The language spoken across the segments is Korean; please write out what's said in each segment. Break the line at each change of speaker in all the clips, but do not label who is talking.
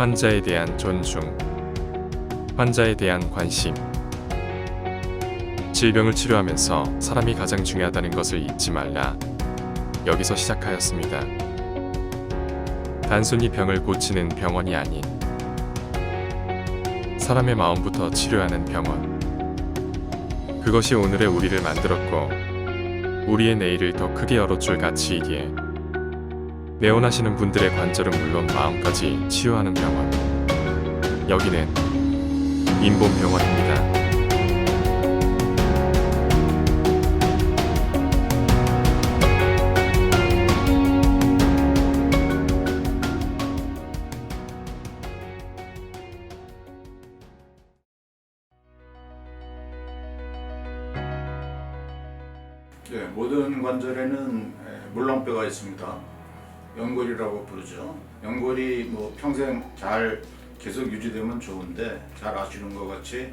환자에 대한 존중, 환자에 대한 관심. 질병을 치료하면서 사람이 가장 중요하다는 것을 잊지 말라. 여기서 시작하였습니다. 단순히 병을 고치는 병원이 아닌 사람의 마음부터 치료하는 병원. 그것이 오늘의 우리를 만들었고 우리의 내일을 더 크게 열어줄 가치이기에 내원하시는 분들의 관절은 물론 마음까지 치유하는 병원. 여기는 인본병원입니다.
네, 모든 관절에는 에, 물렁뼈가 있습니다. 연골이라고 부르죠. 연골이 뭐 평생 잘 계속 유지되면 좋은데 잘 아시는 것 같이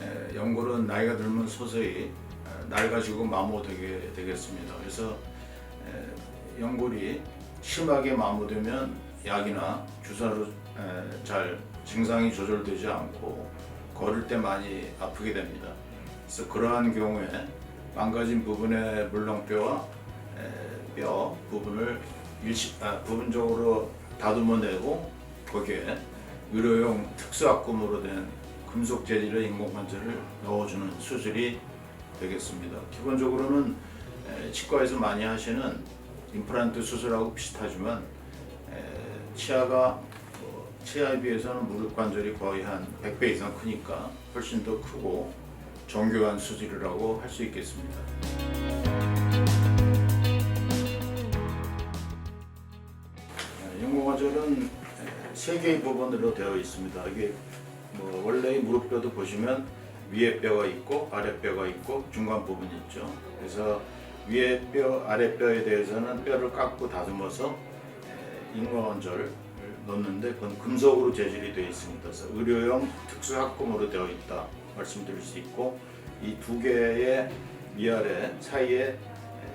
에, 연골은 나이가 들면 서서히 에, 낡아지고 마모되게 되겠습니다. 그래서 에, 연골이 심하게 마모되면 약이나 주사로 에, 잘 증상이 조절되지 않고 걸을 때 많이 아프게 됩니다. 그래서 그러한 경우에 망가진 부분의 물렁뼈와 에, 뼈 부분을 일시, 아, 부분적으로 다듬어내고 거기에 의료용 특수압금으로 된 금속 재질의 인공관절을 넣어주는 수술이 되겠습니다. 기본적으로는 에, 치과에서 많이 하시는 임플란트 수술하고 비슷하지만 에, 치아가 뭐, 치아에 비해서는 무릎 관절이 거의 한 100배 이상 크니까 훨씬 더 크고 정교한 수술이라고 할 수 있겠습니다. 네, 인공관절은 세 개의 부분으로 되어 있습니다. 이게 뭐 원래의 무릎뼈도 보시면 위에 뼈가 있고 아래 뼈가 있고 중간 부분이 있죠. 그래서 위에 뼈, 아래 뼈에 대해서는 뼈를 깎고 다듬어서 에, 인공관절을 넣는데 그건 금속으로 재질이 되어 있습니다. 그래서 의료용 특수 합금으로 되어 있다 말씀드릴 수 있고 이 두 개의 위아래 사이에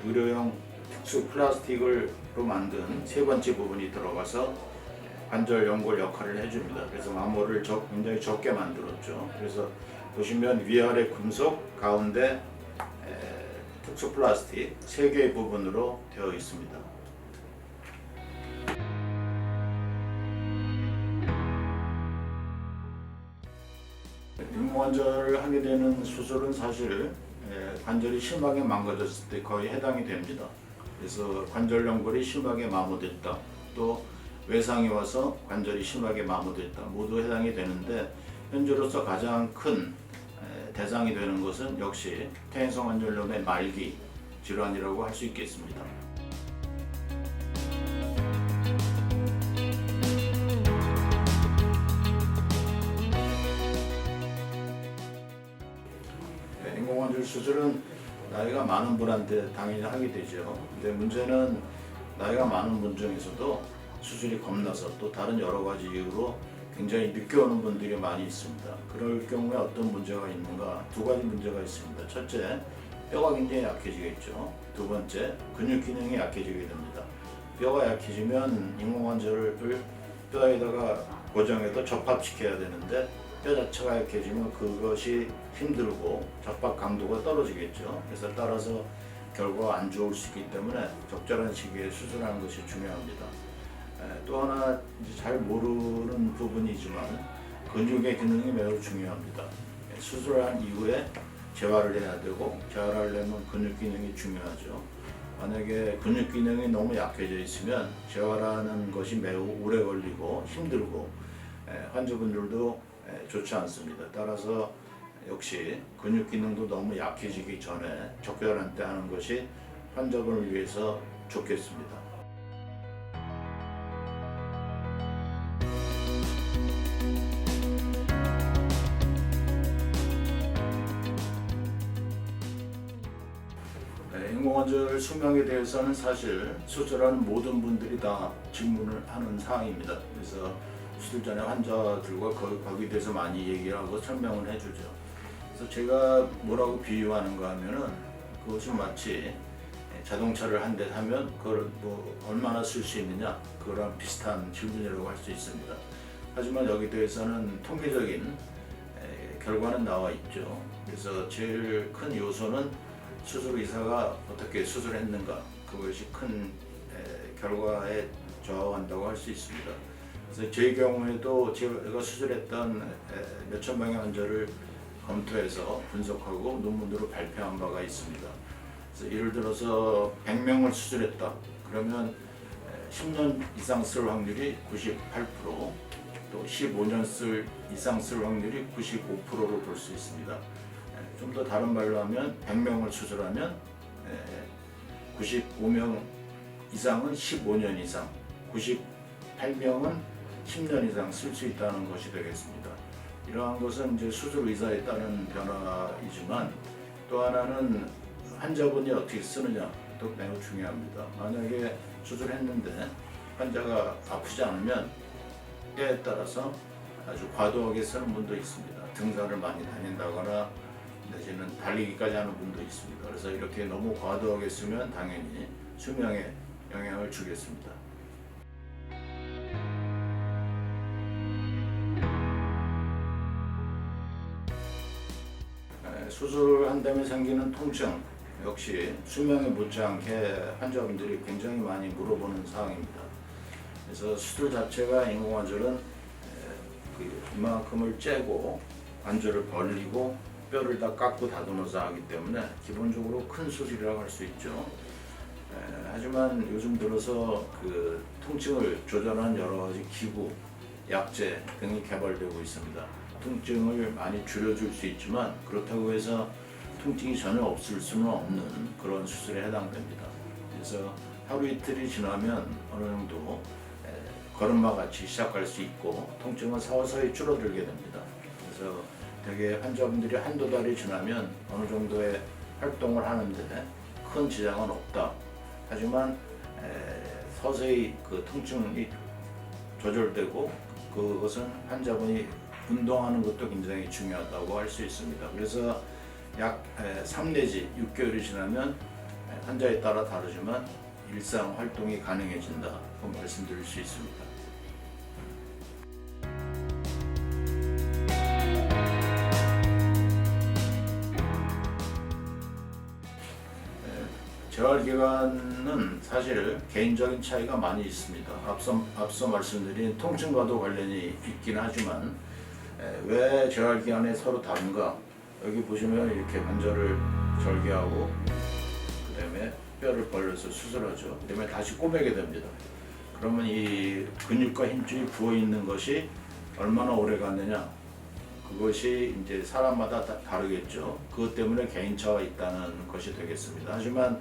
의료용 특수 플라스틱으로 만든 세 번째 부분이 들어가서 관절 연골 역할을 해줍니다. 그래서 마모를 적, 굉장히 적게 만들었죠. 그래서 보시면 위아래 금속, 가운데 에, 특수 플라스틱 세 개의 부분으로 되어 있습니다. 인공관절을 하게 되는 수술은 사실 에, 관절이 심하게 망가졌을 때 거의 해당이 됩니다. 그래서 관절 연골이 심하게 마모됐다. 또 외상이 와서 관절이 심하게 마모됐다. 모두 해당이 되는데 현재로서 가장 큰 에, 대상이 되는 것은 역시 퇴행성 관절염의 말기 질환이라고 할 수 있겠습니다. 네, 인공관절 수술은 나이가 많은 분한테 당연히 하게 되죠. 근데 문제는 나이가 많은 분 중에서도 수술이 겁나서 또 다른 여러 가지 이유로 굉장히 늦게 오는 분들이 많이 있습니다. 그럴 경우에 어떤 문제가 있는가? 두 가지 문제가 있습니다. 첫째, 뼈가 굉장히 약해지겠죠. 두 번째, 근육 기능이 약해지게 됩니다. 뼈가 약해지면 인공관절을 뼈에다가 고정해서 접합시켜야 되는데 뼈 자체가 약해지면 그것이 힘들고 접합 강도가 떨어지겠죠. 그래서 따라서 결과가 안 좋을 수 있기 때문에 적절한 시기에 수술하는 것이 중요합니다. 에, 또 하나 잘 모르는 부분이지만 근육의 기능이 매우 중요합니다. 에, 수술한 이후에 재활을 해야 되고 재활하려면 근육 기능이 중요하죠. 만약에 근육 기능이 너무 약해져 있으면 재활하는 것이 매우 오래 걸리고 힘들고 에, 환자분들도 에, 좋지 않습니다. 따라서 역시 근육 기능도 너무 약해지기 전에 적절한 때 하는 것이 환자분을 위해서 좋겠습니다. 네, 인공관절 수명에 대해서는 사실 수술하는 모든 분들이 다 질문을 하는 사항입니다. 그래서 수술 전에 환자들과 거, 거기에 대해서 많이 얘기를 하고 설명을 해주죠. 그래서 제가 뭐라고 비유하는가 하면은 그것이 마치 자동차를 한 대 사면 그걸 뭐 얼마나 쓸 수 있느냐 그거랑 비슷한 질문이라고 할 수 있습니다. 하지만 여기 대해서는 통계적인 에, 결과는 나와 있죠. 그래서 제일 큰 요소는 수술 의사가 어떻게 수술했는가 그것이 큰 에, 결과에 저하한다고 할 수 있습니다. 그래서 제 경우에도 제가 수술했던 에, 몇천 명의 환자를 검토해서 분석하고 논문으로 발표한 바가 있습니다. 그래서 예를 들어서 100명을 수술했다. 그러면 에, 10년 이상 쓸 확률이 98%, 또 15년 쓸 이상 쓸 확률이 95%로 볼 수 있습니다. 좀 더 다른 말로 하면 100명을 수술하면 95명 이상은 15년 이상, 98명은 10년 이상 쓸 수 있다는 것이 되겠습니다. 이러한 것은 이제 수술 의사에 따른 변화이지만 또 하나는 환자분이 어떻게 쓰느냐도 매우 중요합니다. 만약에 수술했는데 환자가 아프지 않으면 때에 따라서 아주 과도하게 쓰는 분도 있습니다. 등산을 많이 다닌다거나 내지는 달리기까지 하는 분도 있습니다. 그래서 이렇게 너무 과도하게 쓰면 당연히 수명에 영향을 주겠습니다. 수술한 다음에 생기는 통증 역시 수명에 못지않게 환자분들이 굉장히 많이 물어보는 사항입니다. 그래서 수술 자체가 인공관절은 에, 그 이만큼을 째고 관절을 벌리고 뼈를 다 깎고 다듬어서 하기 때문에 기본적으로 큰 수술이라고 할 수 있죠. 에, 하지만 요즘 들어서 그 통증을 조절하는 여러 가지 기구, 약제 등이 개발되고 있습니다. 통증을 많이 줄여줄 수 있지만 그렇다고 해서 통증이 전혀 없을 수는 없는 그런 수술에 해당됩니다. 그래서 하루 이틀이 지나면 어느 정도 에, 걸음마 같이 시작할 수 있고 통증은 서서히 줄어들게 됩니다. 그래서 되게 환자분들이 한두 달이 지나면 어느 정도의 활동을 하는데 큰 지장은 없다. 하지만 에, 서서히 그 통증이 조절되고 그것은 환자분이 운동하는 것도 굉장히 중요하다고 할 수 있습니다. 그래서 약 3 내지 6개월이 지나면 에, 환자에 따라 다르지만 일상 활동이 가능해진다고 말씀드릴 수 있습니다. 재활 기간은 사실 개인적인 차이가 많이 있습니다. 앞서 앞서 말씀드린 통증과도 관련이 있긴 하지만 에, 왜 재활 기간에 서로 다른가? 여기 보시면 이렇게 관절을 절개하고 그 다음에 뼈를 벌려서 수술하죠. 그 다음에 다시 꼬매게 됩니다. 그러면 이 근육과 힘줄이 부어 있는 것이 얼마나 오래 갔느냐? 그것이 이제 사람마다 다 다르겠죠. 그것 때문에 개인차가 있다는 것이 되겠습니다. 하지만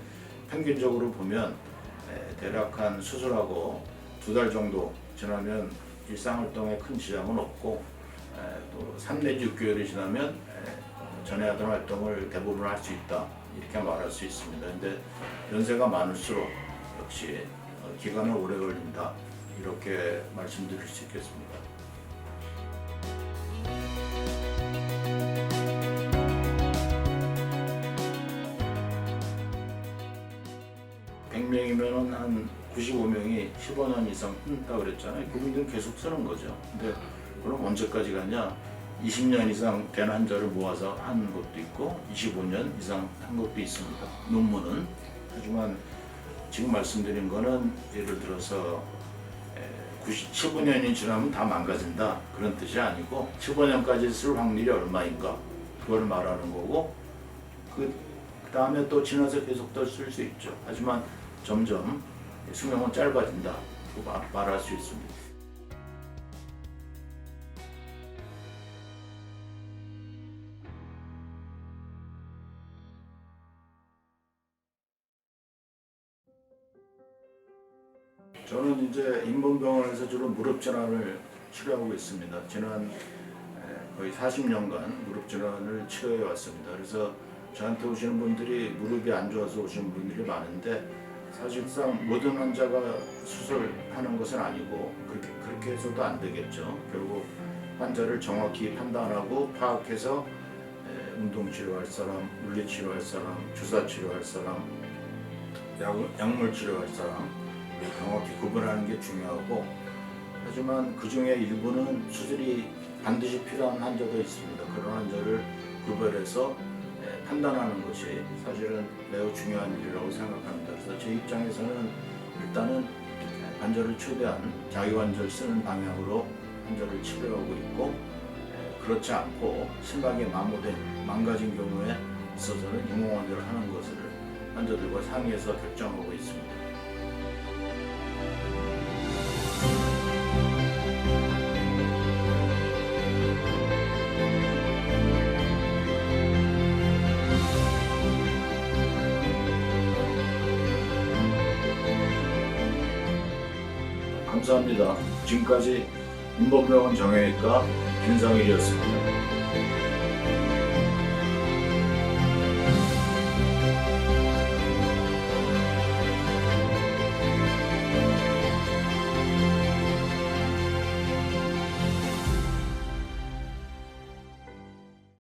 평균적으로 보면 에, 대략 한 수술하고 두 달 정도 지나면 일상활동에 큰 지장은 없고 또3 내지 6개월이 지나면 에, 전에 하던 활동을 대부분 할 수 있다 이렇게 말할 수 있습니다. 근데 연세가 많을수록 역시 어, 기간은 오래 걸린다 이렇게 말씀드릴 수 있겠습니다. 백 명이면한 95명이 15년 이상 끊다 그랬잖아요. 그분들은 계속 쓰는 거죠. 근데 그럼 언제까지 가냐? 20년 이상 된 환자를 모아서 한 것도 있고 25년 이상 한 것도 있습니다. 논문은 하지만 지금 말씀드린 거는 예를 들어서 90, 15년이 지나면 다 망가진다 그런 뜻이 아니고 15년까지 쓸 확률이 얼마인가 그걸 말하는 거고 그, 그 다음에 또 지나서 계속 더 쓸 수 있죠. 하지만 점점 수명은 짧아진다 말할 수 있습니다. 저는 이제 인문병원에서 주로 무릎 질환을 치료하고 있습니다. 지난 에, 거의 40년간 무릎 질환을 치료해 왔습니다. 그래서 저한테 오시는 분들이 무릎이 안 좋아서 오시는 분들이 많은데 사실상 모든 환자가 수술하는 것은 아니고 그렇게 그렇게 해서도 안 되겠죠. 결국 환자를 정확히 판단하고 파악해서 에, 운동 치료할 사람, 물리 치료할 사람, 주사 치료할 사람, 약, 약물 치료할 사람 정확히 구분하는 게 중요하고 하지만 그 중에 일부는 수술이 반드시 필요한 환자도 있습니다. 그런 환자를 구별해서 예, 판단하는 것이 사실은 매우 중요한 일이라고 생각합니다. 그래서 제 입장에서는 일단은 예, 환자를 최대한 자기 환자를 쓰는 방향으로 환자를 치료하고 있고 예, 그렇지 않고 심하게 마모된 망가진 경우에 있어서는 인공 환자를 하는 것을 환자들과 상의해서 결정하고 있습니다. 감사합니다. 지금까지 인범병원 정형외과 김상일이었습니다.